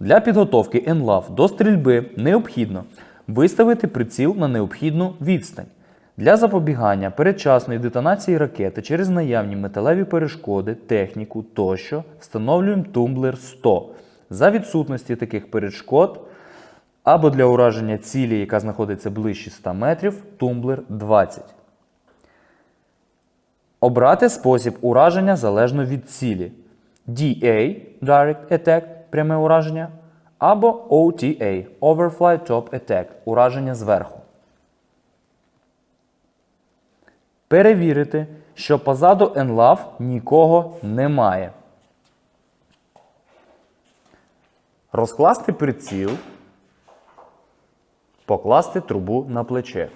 Для підготовки NLAV до стрільби необхідно виставити приціл на необхідну відстань. Для запобігання передчасної детонації ракети через наявні металеві перешкоди, техніку тощо встановлюємо тумблер 100. За відсутності таких перешкод або для ураження цілі, яка знаходиться ближче 100 метрів, тумблер 20. Обрати спосіб ураження залежно від цілі. DA Direct Attack пряме ураження або OTA Overfly Top Attack ураження зверху. Перевірити, що позаду NLAV нікого немає. Розкласти приціл. Покласти трубу на плече.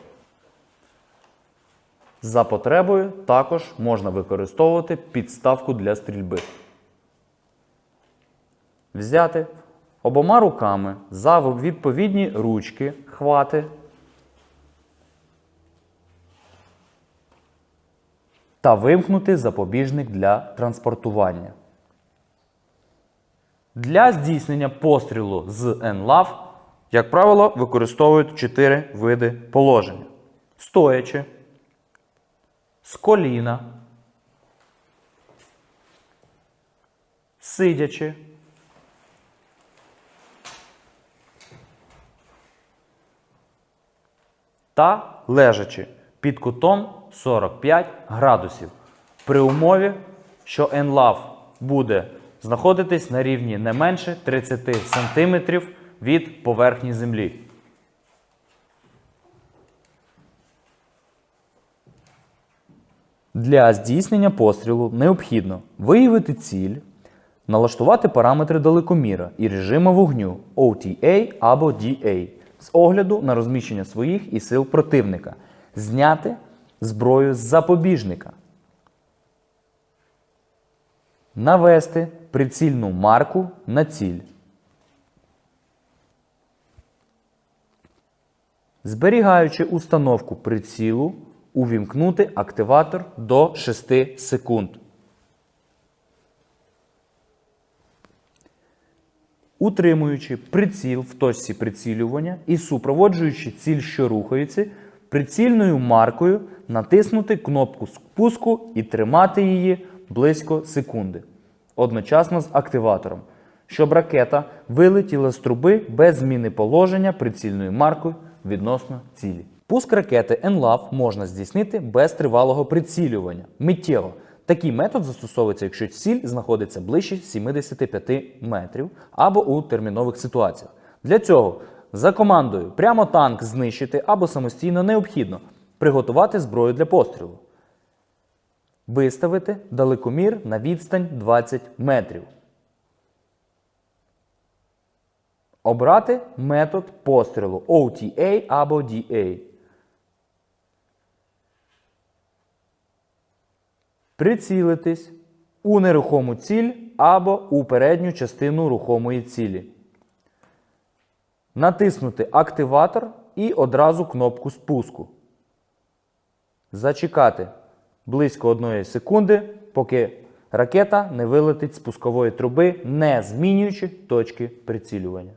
За потребою також можна використовувати підставку для стрільби. Взяти обома руками за відповідні ручки, хвати та вимкнути запобіжник для транспортування. Для здійснення пострілу з NLAV, як правило, використовують 4 види положення: стоячи, з коліна, сидячи, та лежачи під кутом 45 градусів при умові, що NLAV буде знаходитись на рівні не менше 30 см від поверхні землі. Для здійснення пострілу необхідно виявити ціль, налаштувати параметри далекоміра і режиму вогню OTA або DA з огляду на розміщення своїх і сил противника, зняти зброю з запобіжника, навести прицільну марку на ціль. Зберігаючи установку прицілу, увімкнути активатор до 6 секунд. Утримуючи приціл в точці прицілювання і супроводжуючи ціль, що рухається, прицільною маркою натиснути кнопку спуску і тримати її близько секунди, одночасно з активатором, щоб ракета вилетіла з труби без зміни положення прицільною маркою відносно цілі. Пуск ракети NLAV можна здійснити без тривалого прицілювання миттєво. Такий метод застосовується, якщо ціль знаходиться ближче 75 метрів або у термінових ситуаціях. Для цього за командою прямо танк знищити або самостійно необхідно приготувати зброю для пострілу. Виставити далекомір на відстань 20 метрів. Обрати метод пострілу OTA або DA. Прицілитись у нерухому ціль або у передню частину рухомої цілі. Натиснути активатор і одразу кнопку спуску. Зачекати близько 1 секунди, поки ракета не вилетить з пускової труби, не змінюючи точки прицілювання.